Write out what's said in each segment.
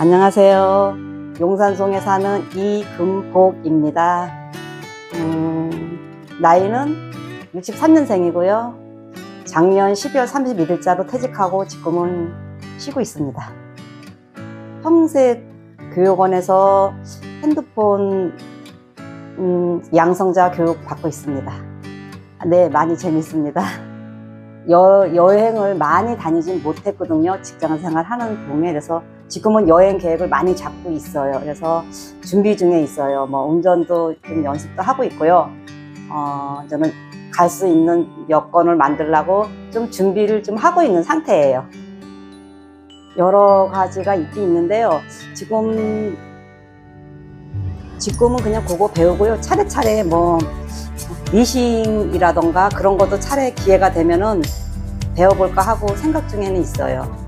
안녕하세요. 용산송에 사는 이금복입니다. 음, 나이는 63년생이고요. 작년 12월 31일자로 퇴직하고 지금은 쉬고 있습니다. 평생 교육원에서 핸드폰 음, 양성자 교육 받고 있습니다. 네, 많이 재밌습니다. 여, 여행을 많이 다니진 못했거든요. 직장 생활 하는 동에. 그래서 지금은 여행 계획을 많이 잡고 있어요. 그래서 준비 중에 있어요. 뭐 운전도 좀 연습도 하고 있고요. 어, 저는 갈 수 있는 여건을 만들려고 좀 준비를 좀 하고 있는 상태예요. 여러 가지가 있긴 있는데요. 지금, 지금은 그냥 그거 배우고요. 차례차례 뭐, 미싱이라던가 그런 것도 차례 기회가 되면은 배워볼까 하고 생각 중에는 있어요.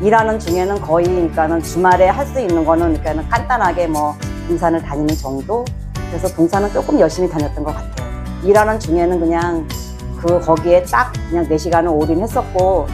일하는 중에는 거의 그러니까는 주말에 할 수 있는 거는 그러니까는 간단하게 뭐 등산을 다니는 정도. 그래서 등산은 조금 열심히 다녔던 것 같아요. 일하는 중에는 그냥 그 거기에 딱 그냥 내 시간을 올인했었고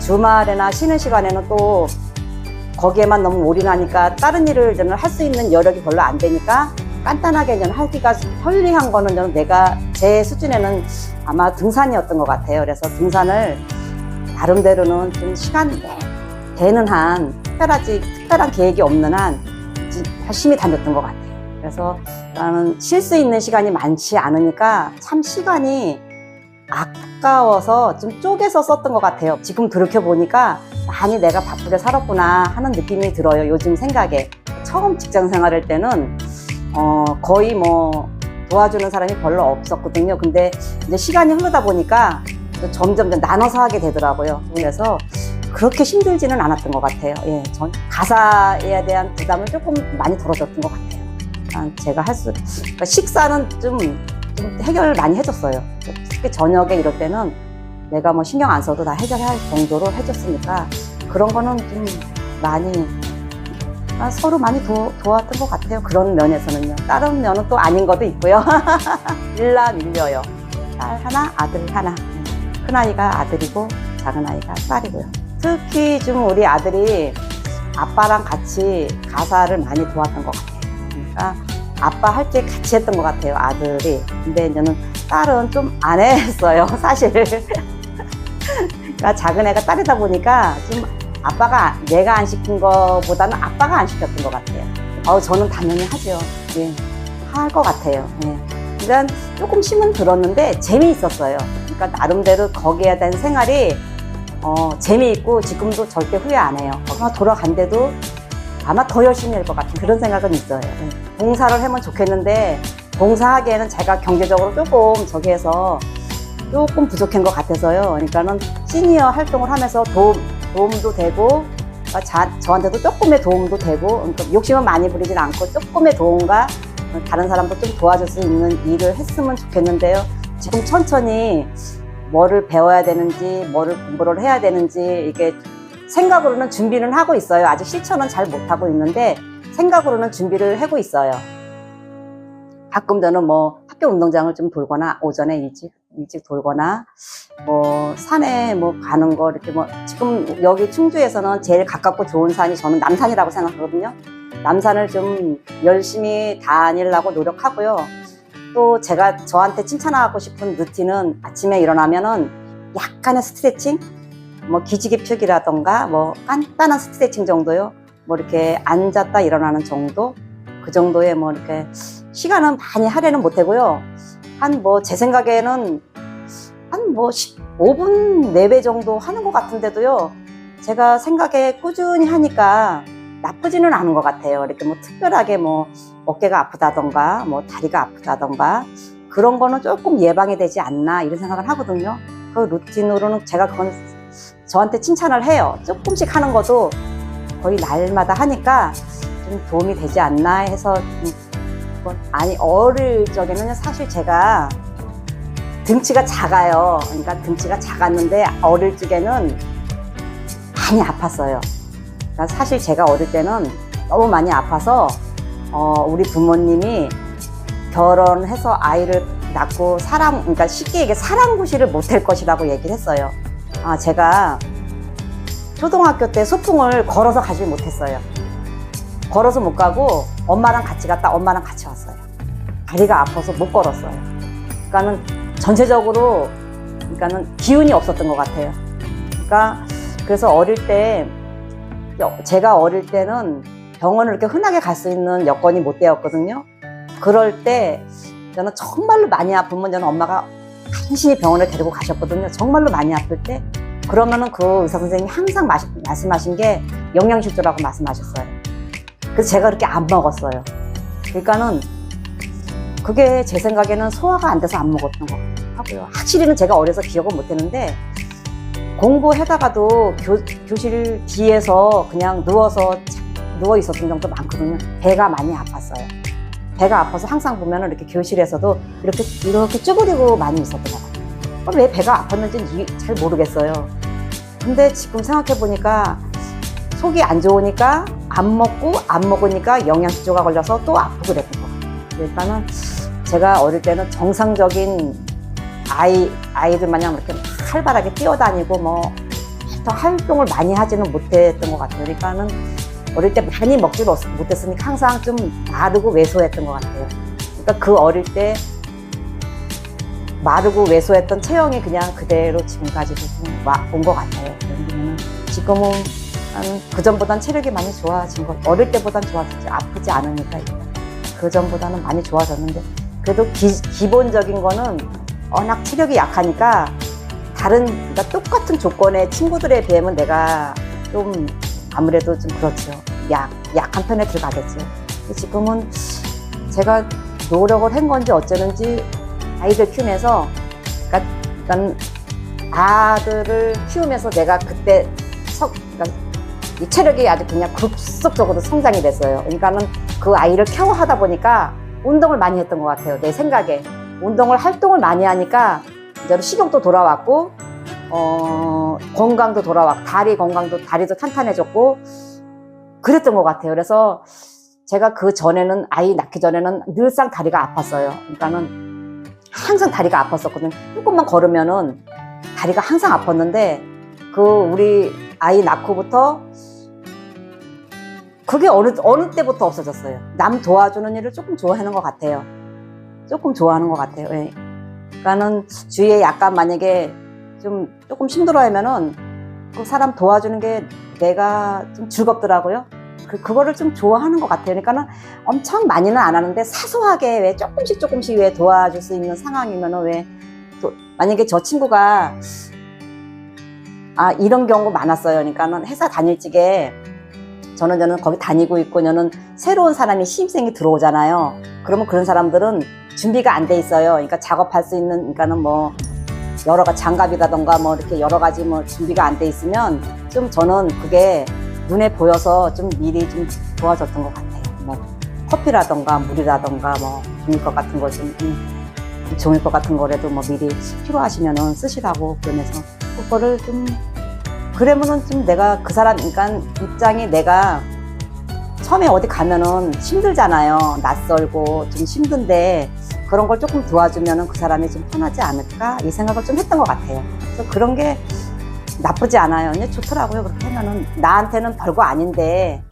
주말에나 쉬는 시간에는 또 거기에만 너무 올인하니까 다른 일을 저는 할 수 있는 여력이 별로 안 되니까 간단하게 저는 하기가 편리한 거는 저는 내가 제 수준에는 아마 등산이었던 것 같아요. 그래서 등산을 나름대로는 좀 시간 내- 되는 한 특별하지 특별한 계획이 없는 한 지- 열심히 다녔던 것 같아요. 그래서 나는 쉴 수 있는 시간이 많지 않으니까 참 시간이 아까워서 좀 쪼개서 썼던 것 같아요. 지금 돌이켜 보니까 많이 내가 바쁘게 살았구나 하는 느낌이 들어요. 요즘 생각에 처음 직장 생활할 때는 어, 거의 뭐 도와주는 사람이 별로 없었거든요. 근데 이제 시간이 흐르다 보니까 점점 좀 나눠서 하게 되더라고요. 그래서 그렇게 힘들지는 않았던 것 같아요. 예, 전 가사에 대한 부담을 조금 많이 덜어졌던 것 같아요. 아, 제가 할 수, 그러니까 식사는 좀, 좀 해결을 많이 해줬어요. 특히 저녁에 이럴 때는 내가 뭐 신경 안 써도 다 해결할 정도로 해줬으니까 그런 거는 좀 많이 아, 서로 많이 도, 도왔던 것 같아요. 그런 면에서는요. 다른 면은 또 아닌 것도 있고요. 일라 밀려요. 딸 하나, 아들 하나. 큰 아이가 아들이고 작은 아이가 딸이고요. 특히 좀 우리 아들이 아빠랑 같이 가사를 많이 도왔던 것 같아요. 그러니까 아빠 할 때 같이 했던 것 같아요, 아들이. 근데 저는 딸은 좀 안 했어요, 사실. 그러니까 작은 애가 딸이다 보니까 좀 아빠가 내가 안 시킨 것보다는 아빠가 안 시켰던 것 같아요. 어, 저는 당연히 하죠. 예, 할 것 같아요. 예. 그러니까 조금 힘은 들었는데 재미있었어요. 그러니까 나름대로 거기에 대한 생활이 어, 재미있고 지금도 절대 후회 안 해요. 아마 돌아간데도 아마 더 열심히 할 것 같은 그런 생각은 있어요. 예. 봉사를 하면 좋겠는데 봉사하기에는 제가 경제적으로 조금 저기에서 조금 부족한 것 같아서요. 그러니까는 시니어 활동을 하면서 도움, 도움도 되고 어, 자, 저한테도 조금의 도움도 되고 그러니까 욕심은 많이 부리진 않고 조금의 도움과 다른 사람도 좀 도와줄 수 있는 일을 했으면 좋겠는데요. 지금 천천히 뭐를 배워야 되는지 뭐를 공부를 해야 되는지 이게 생각으로는 준비는 하고 있어요. 아직 실천은 잘 못하고 있는데 생각으로는 준비를 하고 있어요. 가끔 저는 뭐 학교 운동장을 좀 돌거나 오전에 일찍 일찍 돌거나 뭐 산에 뭐 가는 거 이렇게 뭐 지금 여기 충주에서는 제일 가깝고 좋은 산이 저는 남산이라고 생각하거든요. 남산을 좀 열심히 다니려고 노력하고요. 또 제가 저한테 칭찬하고 싶은 루틴은 아침에 일어나면은 약간의 스트레칭, 뭐 기지개 펴기라던가 뭐 간단한 스트레칭 정도요. 뭐 이렇게 앉았다 일어나는 정도, 그 정도의 뭐 이렇게 시간은 많이 하려는 못하고요. 한 뭐 제 생각에는 한 뭐 15분 내외 정도 하는 것 같은데도요. 제가 생각에 꾸준히 하니까 나쁘지는 않은 것 같아요. 이렇게 뭐 특별하게 뭐 어깨가 아프다던가 뭐 다리가 아프다던가 그런 거는 조금 예방이 되지 않나 이런 생각을 하거든요. 그 루틴으로는 제가 그건 저한테 칭찬을 해요. 조금씩 하는 것도 거의 날마다 하니까 좀 도움이 되지 않나 해서 아니 어릴 적에는 사실 제가 등치가 작아요. 그러니까 등치가 작았는데 어릴 적에는 많이 아팠어요. 그러니까 사실 제가 어릴 때는 너무 많이 아파서 어, 우리 부모님이 결혼해서 아이를 낳고 사람, 그러니까 쉽게 얘기해 사랑구실을 못할 것이라고 얘기를 했어요. 아, 제가 초등학교 때 소풍을 걸어서 가지 못했어요. 걸어서 못 가고 엄마랑 같이 갔다 엄마랑 같이 왔어요. 다리가 아파서 못 걸었어요. 그러니까는 전체적으로 그러니까는 기운이 없었던 것 같아요. 그러니까 그래서 어릴 때 제가 어릴 때는 병원을 이렇게 흔하게 갈 수 있는 여건이 못 되었거든요. 그럴 때 저는 정말로 많이 아프면 저는 엄마가 간신히 병원을 데리고 가셨거든요. 정말로 많이 아플 때 그러면은 그 의사 선생님이 항상 마시- 말씀하신 게 영양실조라고 말씀하셨어요. 그래서 제가 그렇게 안 먹었어요. 그러니까는 그게 제 생각에는 소화가 안 돼서 안 먹었던 것 같고요. 확실히는 제가 어려서 기억은 못 했는데 공부하다가도 교, 교실 뒤에서 그냥 누워서 자- 누워 있었던 적도 많거든요. 배가 많이 아팠어요. 배가 아파서 항상 보면은 이렇게 교실에서도 이렇게 이렇게 쭈그리고 많이 있었던 것 같아요. 그럼 왜 배가 아팠는지는 잘 모르겠어요. 근데 지금 생각해 보니까 속이 안 좋으니까 안 먹고 안 먹으니까 영양실조가 걸려서 또 아프고 그랬던 것 같아요. 일단은 제가 어릴 때는 정상적인 아이 아이들 마냥 이렇게 활발하게 뛰어다니고 뭐더 활동을 많이 하지는 못했던 것 같아요. 그러니까는 어릴 때 많이 먹지 못- 못했으니까 항상 좀 마르고 왜소했던 것 같아요. 그러니까 그 어릴 때 마르고 왜소했던 체형이 그냥 그대로 지금까지도 온 것 같아요. 지금은 그 전보단 체력이 많이 좋아진 것, 어릴 때보단 좋아졌지. 아프지 않으니까. 그 전보다는 많이 좋아졌는데, 그래도 기, 본적인 거는 워낙 체력이 약하니까 다른, 그러니까 똑같은 조건의 친구들에 비하면 내가 좀 아무래도 좀 그렇죠. 약, 약한 편에 들어가겠죠. 지금은 제가 노력을 한 건지 어쩌는지 아이들 키우면서, 그러니까, 그러니까 아들을 키우면서 내가 그때 석, 그러니까 이 체력이 아주 그냥 급속적으로 성장이 됐어요. 그러니까는 그 아이를 케어하다 보니까 운동을 많이 했던 것 같아요. 내 생각에. 운동을, 활동을 많이 하니까 이제 식욕도 돌아왔고, 어, 건강도 돌아왔고, 다리 건강도, 다리도 탄탄해졌고, 그랬던 것 같아요. 그래서 제가 그 전에는, 아이 낳기 전에는 늘상 다리가 아팠어요. 그러니까는 항상 다리가 아팠었거든요. 조금만 걸으면은 다리가 항상 아팠는데, 그 우리 아이 낳고부터 그게 어느, 어느 때부터 없어졌어요. 남 도와주는 일을 조금 좋아하는 것 같아요. 조금 좋아하는 것 같아요. 예. 그러니까는 주위에 약간 만약에 좀 조금 힘들어 하면은 그 사람 도와주는 게 내가 좀 즐겁더라고요. 그, 그거를 좀 좋아하는 것 같아요. 그러니까는 엄청 많이는 안 하는데 사소하게 왜 조금씩 조금씩 왜 도와줄 수 있는 상황이면은 왜 또, 만약에 저 친구가 아, 이런 경우 많았어요. 그러니까는 회사 다닐 적에 저는 저는 거기 다니고 있고 저는 새로운 사람이 신입생이 들어오잖아요. 그러면 그런 사람들은 준비가 안 돼 있어요. 그러니까 작업할 수 있는 그러니까는 뭐 여러 가지 장갑이라던가 뭐 이렇게 여러 가지 뭐 준비가 안 돼 있으면 좀 저는 그게 눈에 보여서 좀 미리 좀 도와줬던 것 같아요. 뭐 커피라던가 물이라던가 뭐 종이컵 같은 거좀 종이컵 같은 거라도 뭐 미리 필요하시면은 쓰시라고 그러면서 그거를 좀 그러면은 좀 내가 그 사람 그러니까 입장이 내가 처음에 어디 가면은 힘들잖아요. 낯설고 좀 힘든데 그런 걸 조금 도와주면은 그 사람이 좀 편하지 않을까 이 생각을 좀 했던 것 같아요. 그래서 그런 게 나쁘지 않아요. 좋더라고요. 그렇게 하면은 나한테는 별거 아닌데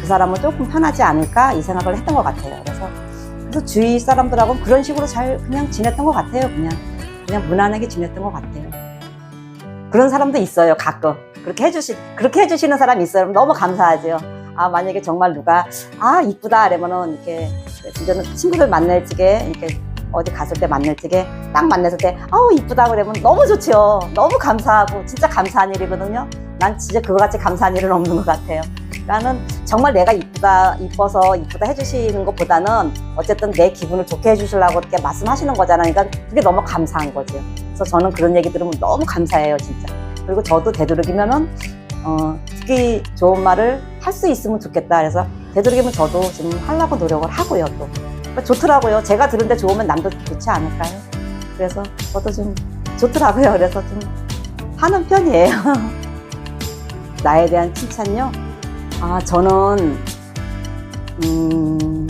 그 사람은 조금 편하지 않을까 이 생각을 했던 것 같아요. 그래서 그래서 주위 사람들하고는 그런 식으로 잘 그냥 지냈던 것 같아요. 그냥 그냥 무난하게 지냈던 것 같아요. 그런 사람도 있어요. 가끔 그렇게 해주시 그렇게 해주시는 사람이 있어요. 너무 감사하죠. 아 만약에 정말 누가 아 이쁘다 이러면은 이렇게 이제는 친구들 만날 적에 이렇게 어디 갔을 때 만날 적에 딱 만났을 때 아우 이쁘다 그러면 너무 좋죠. 너무 감사하고 진짜 감사한 일이거든요. 난 진짜 그거 같이 감사한 일은 없는 것 같아요. 나는 정말 내가 이쁘다 이뻐서 이쁘다 해주시는 것보다는 어쨌든 내 기분을 좋게 해주시려고 이렇게 말씀하시는 거잖아요. 그러니까 그게 너무 감사한 거죠. 그래서 저는 그런 얘기 들으면 너무 감사해요, 진짜. 그리고 저도 되도록이면은 어, 듣기 좋은 말을 할 수 있으면 좋겠다. 그래서 되도록이면 저도 지금 하려고 노력을 하고요, 또. 그러니까 좋더라고요. 제가 들은데 좋으면 남도 좋지 않을까요? 그래서 저도 좀 좋더라고요. 그래서 좀 하는 편이에요. 나에 대한 칭찬요? 아, 저는, 음,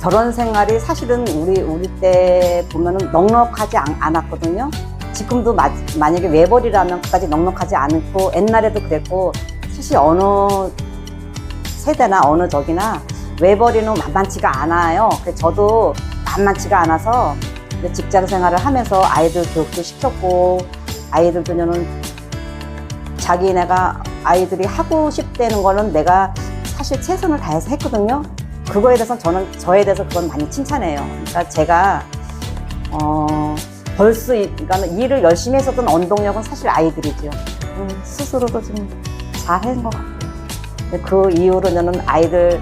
결혼 생활이 사실은 우리, 우리 때 보면은 넉넉하지 않, 않았거든요. 지금도 마- 만약에 외벌이라면 그까지 넉넉하지 않고 옛날에도 그랬고 사실 어느 세대나 어느 적이나 외벌이는 만만치가 않아요. 저도 만만치가 않아서 직장 생활을 하면서 아이들 교육도 시켰고 아이들도 저는 자기네가 아이들이 하고 싶다는 거는 내가 사실 최선을 다해서 했거든요. 그거에 대해서 저는 저에 대해서 그건 많이 칭찬해요. 그러니까 제가 어, 벌 수, 그러니까 일을 열심히 했었던 원동력은 사실 아이들이죠. 음, 스스로도 좀 잘한 것 같아요. 그 이후로 저는 아이들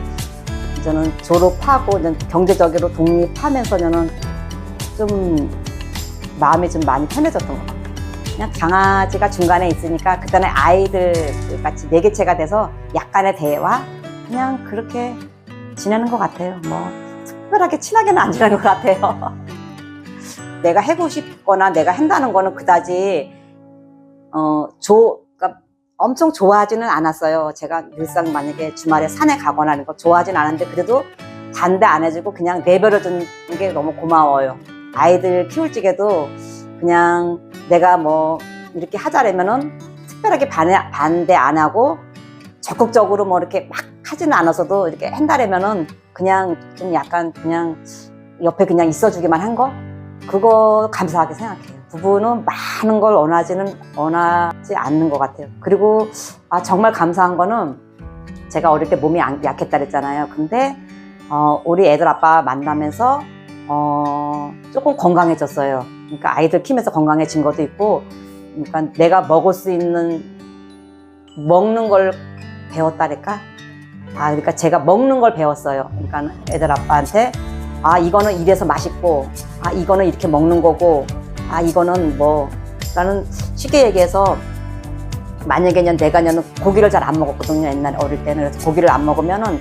저는 졸업하고 경제적으로 독립하면서 저는 좀 마음이 좀 많이 편해졌던 것 같아요. 그냥 강아지가 중간에 있으니까 그때는 아이들 같이 매개체가 돼서 약간의 대화 그냥 그렇게 지내는 것 같아요. 뭐 특별하게 친하게는 안 지내는 것 같아요. 내가 해고 싶거나 내가 한다는 거는 그다지 어, 조, 엄청 좋아하지는 않았어요. 제가 늘상 만약에 주말에 산에 가거나 이런 거 좋아하진 않았는데 그래도 반대 안 해주고 그냥 내버려 두는 게 너무 고마워요. 아이들 키울 적에도 그냥 내가 뭐 이렇게 하자라면은 특별하게 반대, 반대 안 하고 적극적으로 뭐 이렇게 막 하지는 않아서도 이렇게 한다라면은 그냥 좀 약간 그냥 옆에 그냥 있어주기만 한 거? 그거 감사하게 생각해요. 부부는 많은 걸 원하지는 원하지 않는 것 같아요. 그리고 아, 정말 감사한 거는 제가 어릴 때 몸이 안- 약했다 그랬잖아요. 근데 어, 우리 애들 아빠 만나면서 어, 조금 건강해졌어요. 그러니까 아이들 키면서 건강해진 것도 있고, 그러니까 내가 먹을 수 있는 먹는 걸 배웠다니까. 아, 그러니까 제가 먹는 걸 배웠어요. 그러니까 애들 아빠한테 아 이거는 이래서 맛있고, 아 이거는 이렇게 먹는 거고, 아 이거는 뭐 나는 쉽게 얘기해서 만약에 년 내가 년은 고기를 잘 안 먹었거든요. 옛날에 어릴 때는 그래서 고기를 안 먹으면은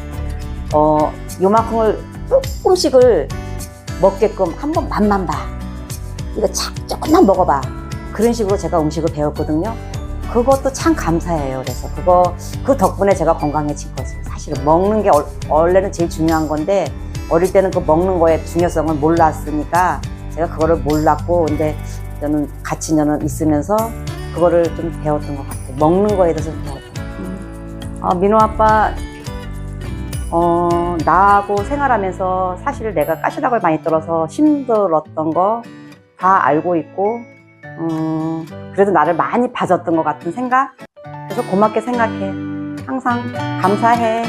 어 요만큼을 조금씩을 먹게끔 한번 맛만 봐. 이거 참 조금만 먹어봐. 그런 식으로 제가 음식을 배웠거든요. 그것도 참 감사해요. 그래서 그거 그 덕분에 제가 건강해진 거죠. 사실은 먹는 게 얼- 원래는 제일 중요한 건데 어릴 때는 그 먹는 거의 중요성을 몰랐으니까 제가 그거를 몰랐고 근데 저는 같이 저는 있으면서 그거를 좀 배웠던 것 같아요. 먹는 거에 대해서 좀 배웠던 것 같아요. 아, 민호 아빠 어, 나하고 생활하면서 사실 내가 까시락을 많이 떨어서 힘들었던 거 다 알고 있고, 음, 그래도 나를 많이 봐줬던 것 같은 생각? 그래서 고맙게 생각해. 항상 감사해.